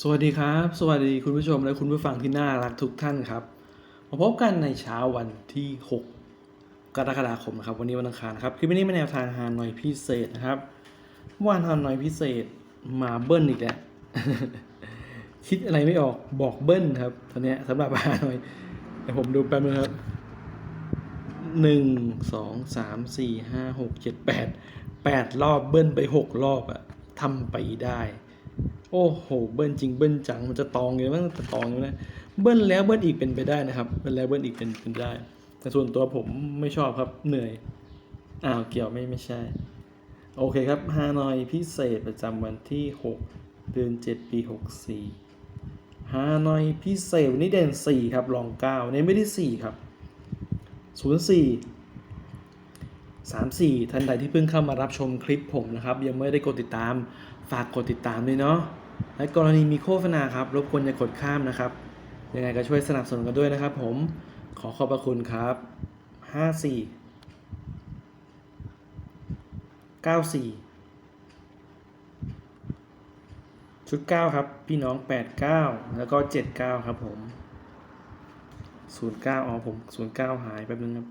สวัสดีครับ สวัสดีคุณผู้ชมและคุณผู้ฟังที่น่ารักทุกท่านครับมาพบกันในเช้าวันที่ 6 กรกฎาคมนะครับ วันนี้วันอังคารครับคลิปนี้เป็นแนวทางฮานอยพิเศษนะครับวานฮานอยพิเศษมาเบิ้ลอีกแล้วคิดอะไรไม่ออกบอกเบิ้ลครับตอนเนี้ยสำหรับฮานอยเดี๋ยวผมดูแป๊บนึงครับหนึ่งสองสามสี่ห้าหกเจ็ดแปดแปดรอบเบิ้ลไปหกรอบอะทำไปได้ โอ้โห เบิ้ลจริงเบิ้ลจัง มันจะตองอยู่มั้งจะตองอยู่นะเบิ้ลแล้วเบิ้ลอีกเป็นไปได้นะครับ เบิ้ลแล้วเบิ้ลอีกเป็นเป็นได้ แต่ส่วนตัวผมไม่ชอบครับ เหนื่อย อ้าว เกี่ยวไม่ไม่ใช่ โอเคครับฮานอยพิเศษประจำวันที่ 6 เดือน 7 ปี64ฮานอยพิเศษวันนี้เด่น4ครับรอง9ในไม่ได้4ครับ 04 34 ท่านใดที่เพิ่งเข้ามารับชมคลิปผมนะครับ ยังไม่ได้กดติดตามฝากกดติดตามด้วยเนาะและกรณีมีโฆษณาครับ รบกวนอย่ากดข้ามนะครับ ยังไงก็ช่วยสนับสนุนกันด้วยนะครับผมขอขอบพระคุณครับ 54 94 ชุด 9 ครับ พี่น้อง 89 แล้วก็ 79 ครับผม 09 อ๋อผม 09 หายแป๊บนึงครับ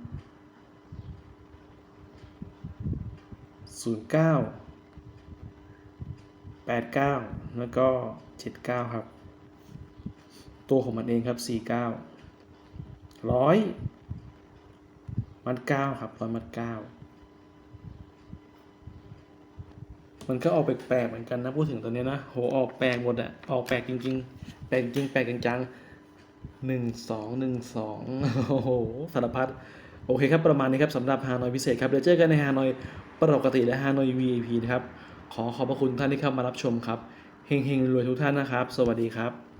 09 89 แล้วก็ 79 ครับ ตัวของมันเองครับ 49ร้อยมัด 9 ครับร้อยมัด 9 มันก็ออกแปลกๆเหมือนกันนะ พูดถึงตัวเนี้ยนะ โห ออกแปลกหมดอะออกแปลกจริงๆ แปลกจริงแปลกจังหนึ่งสองหนึ่งสองโอ้โหสารพัด โอเคครับ ประมาณนี้ครับสำหรับฮานอยพิเศษครับเดี๋ยวเจอกันในฮานอยปกติและฮานอย VIP นะครับ ขอขอบพระคุณท่านที่เข้ามารับชมครับเฮงๆรวยทุกท่านนะครับ สวัสดีครับ